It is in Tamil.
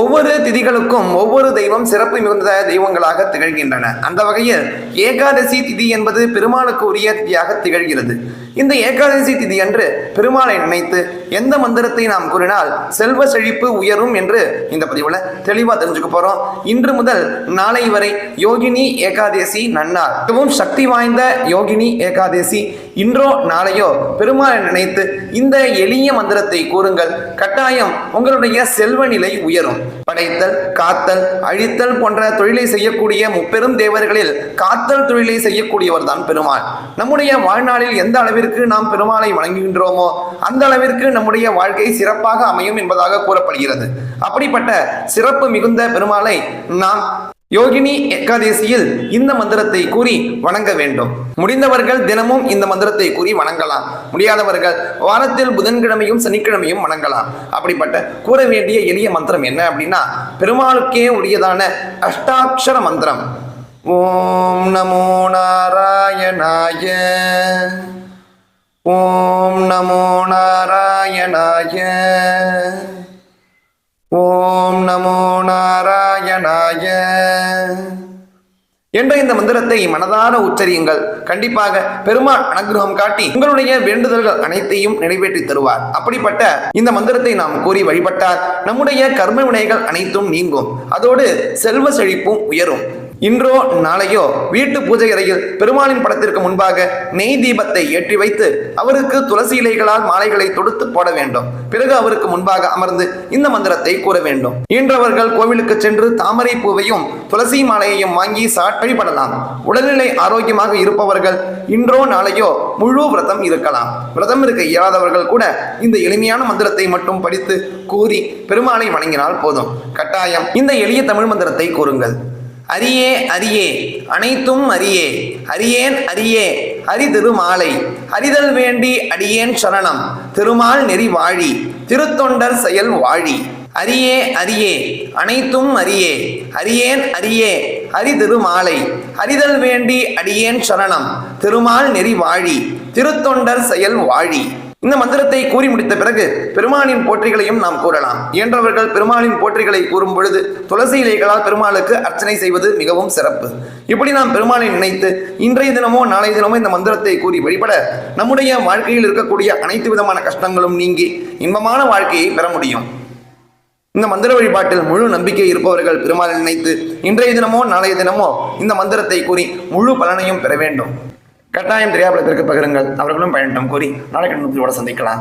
ஒவ்வொரு திதிகளுக்கும் ஒவ்வொரு தெய்வம் சிறப்பு மிகுந்த தெய்வங்களாக திகழ்கின்றன. அந்த வகையில் ஏகாதசி திதி என்பது பெருமாளுக்கு உரிய திதியாக திகழ்கிறது. இந்த ஏகாதசி திதி அன்று பெருமாளை நினைத்து எந்த மந்திரத்தை நாம் கூறினால் செல்வ செழிப்பு உயரும் என்று இந்த பதிவில் தெளிவாக தெரிஞ்சுக்க போறோம். இன்று முதல் நாளை வரை யோகினி ஏகாதசி நன்னார் மிகவும் சக்தி வாய்ந்த யோகினி ஏகாதேசி. இன்றோ நாளையோ பெருமாளை நினைத்து இந்த எளிய மந்திரத்தை கூறுங்கள். கட்டாயம் உங்களுடைய செல்வ நிலை உயரும். படைத்தல் காத்தல் அழித்தல் போன்ற தொழிலை செய்யக்கூடிய முப்பெரும் தேவர்களில் காத்தல் தொழிலை செய்யக்கூடியவர் தான் பெருமாள். நம்முடைய வாழ்நாளில் எந்த அளவிற்கு நாம் பெருமாளை வணங்குகின்றோமோ அந்த அளவிற்கு நம்முடைய வாழ்க்கை சிறப்பாக அமையும் என்பதாக கூறப்படுகிறது. அப்படிப்பட்ட சிறப்பு மிகுந்த பெருமாளை நாம் யோகினி ஏகாதசியில் இந்த மந்திரத்தை கூறி வணங்க வேண்டும். முடிந்தவர்கள் தினமும் இந்த மந்திரத்தை கூறி வணங்கலாம். முடியாதவர்கள் வாரத்தில் புதன்கிழமையும் சனிக்கிழமையும் வணங்கலாம். அப்படிப்பட்ட கூற வேண்டிய எளிய மந்திரம் என்ன அப்படின்னா பெருமாளுக்கே உரியதான அஷ்டாட்சர மந்திரம். ஓம் நமோ நாராயணாய. ஓம் நமோ நாராயணாய. ஓம் நமோ நாராயணாய. என்ற இந்த மந்திரத்தை மனதார உச்சரியுங்கள். கண்டிப்பாக பெருமாள் அனுகிரகம் காட்டி உங்களுடைய வேண்டுதல்கள் அனைத்தையும் நிறைவேற்றி தருவார். அப்படிப்பட்ட இந்த மந்திரத்தை நாம் கூறி வழிபட்டால் நம்முடைய கர்ம வினைகள் அனைத்தும் நீங்கும். அதோடு செல்வ செழிப்பும் உயரும். இன்றோ நாளையோ வீட்டு பூஜை அறையில் பெருமாளின் படத்திற்கு முன்பாக நெய் தீபத்தை ஏற்றி வைத்து அவருக்கு துளசி இலைகளால் மாலைகளை தொடுத்து போட வேண்டும். பிறகு அவருக்கு முன்பாக அமர்ந்து இந்த மந்திரத்தை கூற வேண்டும். ஈன்றவர்கள் கோவிலுக்கு சென்று தாமரை பூவையும் துளசி மாலையையும் வாங்கி சாட் வழிபடலாம் உடல்நிலை ஆரோக்கியமாக இருப்பவர்கள் இன்றோ நாளையோ முழு விரதம் இருக்கலாம். விரதம் இருக்க இயலாதவர்கள் கூட இந்த எளிமையான மந்திரத்தை மட்டும் படித்து கூறி பெருமாளை வணங்கினால் போதும். கட்டாயம் இந்த எளிய தமிழ் மந்திரத்தை கூறுங்கள். அரியே அரியே அனைத்தும் அரியே. அரியேன் அரியே ஹரி திருமாலை ஹரிதல் வேண்டி அடியேன் சரணம். திருமால் நெறி வாழி. திருத்தொண்டர் செயல் வாழி. அரியே அரியே அனைத்தும் அரியே. அரியேன் அரியே ஹரி திருமாலை ஹரிதல் வேண்டி அடியேன் சரணம். திருமால் நெறி வாழி. திருத்தொண்டர் செயல் வாழி. இந்த மந்திரத்தை கூறி முடித்த பிறகு பெருமானின் போற்றிகளையும் நாம் கூறலாம். இயன்றவர்கள் பெருமானின் போற்றிகளை கூறும் பொழுது துளசி இலைகளால் பெருமாளுக்கு அர்ச்சனை செய்வது மிகவும் சிறப்பு. இப்படி நாம் பெருமானை நினைத்து இன்றைய தினமோ நாளைய தினமோ இந்த மந்திரத்தை கூறி வழிபட நம்முடைய வாழ்க்கையில் இருக்கக்கூடிய அனைத்து விதமான கஷ்டங்களும் நீங்கி இன்பமான வாழ்க்கையை பெற முடியும். இந்த மந்திர வழிபாட்டில் முழு நம்பிக்கை இருப்பவர்கள் பெருமாளை நினைத்து இன்றைய தினமோ நாளைய தினமோ இந்த மந்திரத்தை கூறி முழு பலனையும் பெற வேண்டும். கட்டாயம் திரையாபலத்திற்கு பகிருங்கள். அவர்களும் பயணம் கூறி நாளைக்கு நூற்றியோட சந்திக்கலாம்.